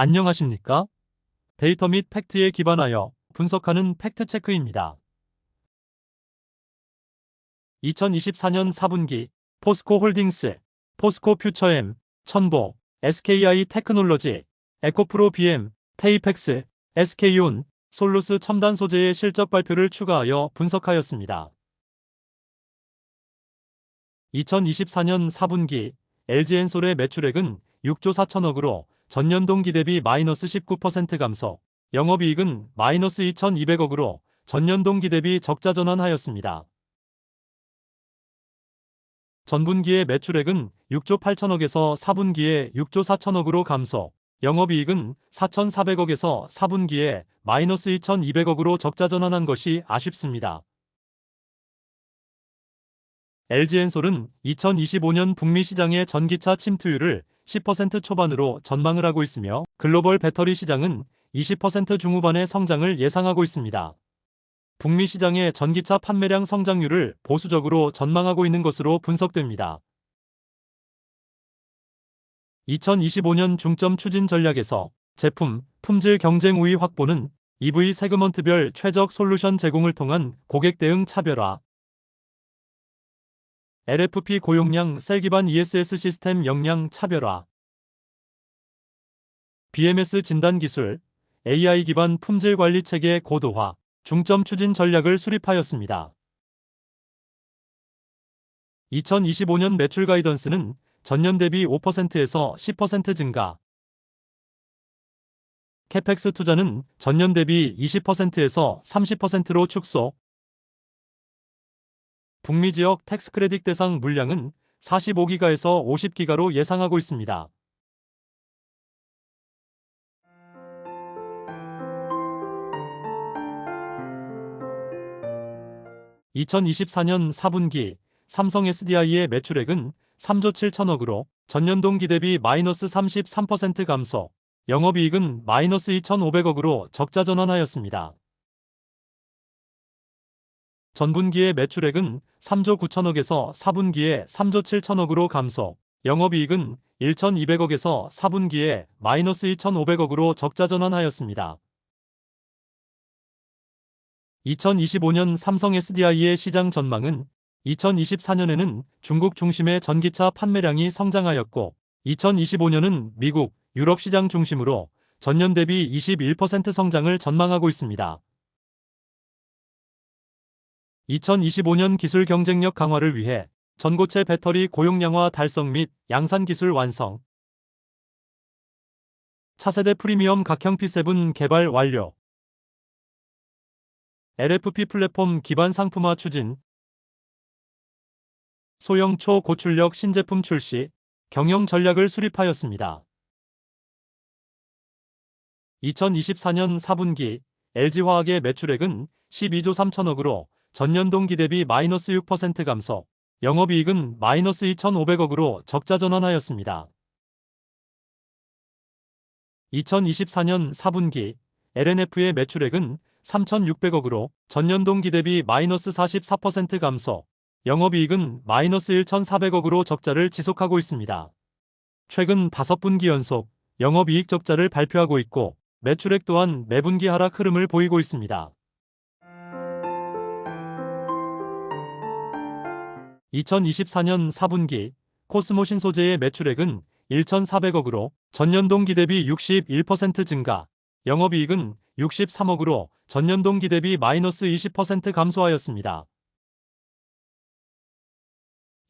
안녕하십니까? 데이터 및 팩트에 기반하여 분석하는 팩트체크입니다. 2024년 4분기 포스코 홀딩스, 포스코 퓨처엠, 천보, SKI 테크놀로지, 에코프로 BM, 테이펙스, SK온, 솔루스 첨단 소재의 실적 발표를 추가하여 분석하였습니다. 2024년 4분기 LG엔솔의 매출액은 6조 4천억으로 전년 동기 대비 마이너스 19% 감소, 영업이익은 마이너스 2,200억으로 전년 동기 대비 적자 전환하였습니다. 전분기의 매출액은 6조 8천억에서 4분기에 6조 4천억으로 감소, 영업이익은 4,400억에서 4분기에 마이너스 2,200억으로 적자 전환한 것이 아쉽습니다. LG엔솔은 2025년 북미 시장의 전기차 침투율을 10% 초반으로 전망을 하고 있으며 글로벌 배터리 시장은 20% 중후반의 성장을 예상하고 있습니다. 북미 시장의 전기차 판매량 성장률을 보수적으로 전망하고 있는 것으로 분석됩니다. 2025년 중점 추진 전략에서 제품, 품질 경쟁 우위 확보는 EV 세그먼트별 최적 솔루션 제공을 통한 고객 대응 차별화, LFP 고용량 셀 기반 ESS 시스템 역량 차별화, BMS 진단 기술, AI 기반 품질 관리 체계 고도화, 중점 추진 전략을 수립하였습니다. 2025년 매출 가이던스는 전년 대비 5%에서 10% 증가. 캐펙스 투자는 전년 대비 20%에서 30%로 축소. 북미 지역 텍스 크레딧 대상 물량은 45기가에서 50기가로 예상하고 있습니다. (2024년 4분기) 삼성 SDI의 매출액은 3조 7천억으로 전년 동기 대비 마이너스 33% 감소, 영업이익은 마이너스 2,500억으로 적자 전환하였습니다. 전분기의 매출액은 3조 9천억에서 4분기에 3조 7천억으로 감소, 영업이익은 1,200억에서 4분기에 마이너스 2,500억으로 적자 전환하였습니다. 2025년 삼성 SDI의 시장 전망은 2024년에는 중국 중심의 전기차 판매량이 성장하였고 2025년은 미국, 유럽 시장 중심으로 전년 대비 21% 성장을 전망하고 있습니다. 2025년 기술 경쟁력 강화를 위해 전고체 배터리 고용량화 달성 및 양산 기술 완성 차세대 프리미엄 각형 P7 개발 완료 LFP 플랫폼 기반 상품화 추진 소형 초고출력 신제품 출시, 경영 전략을 수립하였습니다. 2024년 4분기 LG화학의 매출액은 12조 3천억으로 전년 동기 대비 마이너스 6% 감소, 영업이익은 마이너스 2,500억으로 적자 전환하였습니다. 2024년 4분기 LNF의 매출액은 3,600억으로 전년 동기 대비 마이너스 44% 감소, 영업이익은 마이너스 1,400억으로 적자를 지속하고 있습니다. 최근 5분기 연속 영업이익 적자를 발표하고 있고 매출액 또한 매분기 하락 흐름을 보이고 있습니다. 2024년 4분기 코스모 신 소재의 매출액은 1,400억으로 전년 동기 대비 61% 증가, 영업이익은 63억으로 전년 동기 대비 마이너스 20% 감소하였습니다.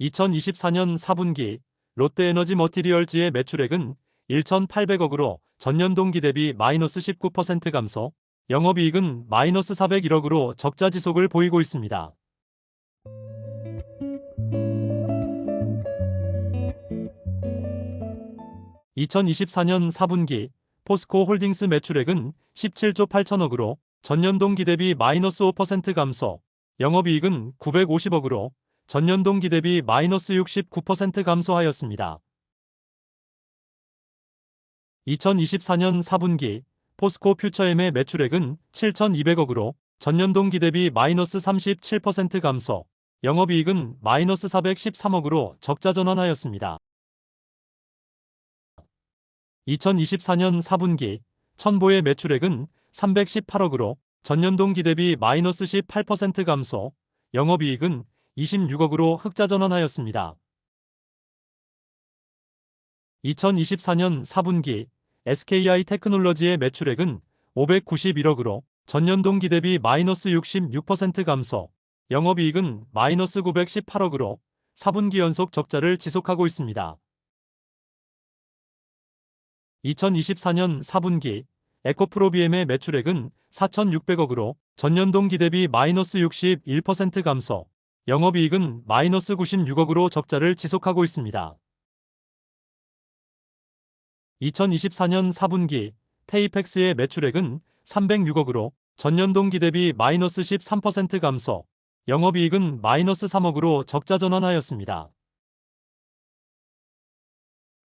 2024년 4분기 롯데에너지 머티리얼즈의 매출액은 1,800억으로 전년 동기 대비 마이너스 19% 감소, 영업이익은 마이너스 401억으로 적자 지속을 보이고 있습니다. (2024년 4분기) 포스코 홀딩스 매출액은 17조 8천억으로 전년 동기 대비 마이너스 5% 감소, 영업이익은 950억으로 전년 동기 대비 마이너스 69% 감소하였습니다. 2024년 4분기 포스코 퓨처엠의 매출액은 7,200억으로 전년 동기 대비 마이너스 37% 감소, 영업이익은 마이너스 413억으로 적자 전환하였습니다. 2024년 4분기 천보의 매출액은 318억으로 전년 동 기 대비 마이너스 18% 감소, 영업이익은 26억으로 흑자 전환하였습니다. 2024년 4분기 SKI 테크놀로지의 매출액은 591억으로 전년 동 기 대비 마이너스 66% 감소, 영업이익은 마이너스 918억으로 4분기 연속 적자를 지속하고 있습니다. 2024년 4분기 에코프로비엠의 매출액은 4,600억으로 전년 동 기 대비 마이너스 61% 감소, 영업이익은 마이너스 96억으로 적자를 지속하고 있습니다. 2024년 4분기 테이펙스의 매출액은 306억으로 전년 동 기 대비 마이너스 13% 감소, 영업이익은 마이너스 3억으로 적자 전환하였습니다.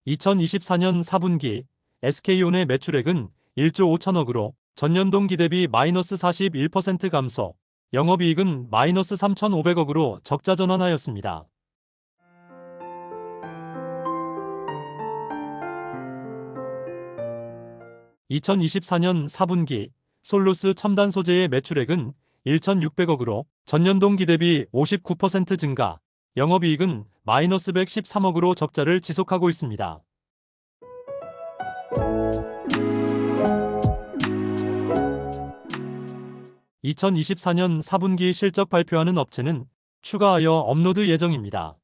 2024년 4분기 SK온의 매출액은 1조 5천억으로 전년 동 기 대비 마이너스 41% 감소, 영업이익은 마이너스 3,500억으로 적자 전환하였습니다. (2024년 4분기) 솔루스 첨단 소재의 매출액은 1,600억으로 전년 동 기 대비 59% 증가, 영업이익은 마이너스 113억으로 적자를 지속하고 있습니다. 2024년 4분기 실적 발표하는 업체는 추가하여 업로드 예정입니다.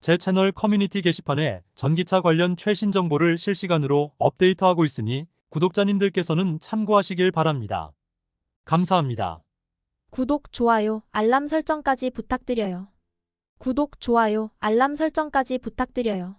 제 채널 커뮤니티 게시판에 전기차 관련 최신 정보를 실시간으로 업데이트하고 있으니 구독자님들께서는 참고하시길 바랍니다. 감사합니다. 구독, 좋아요, 알람 설정까지 부탁드려요. 구독, 좋아요, 알람 설정까지 부탁드려요.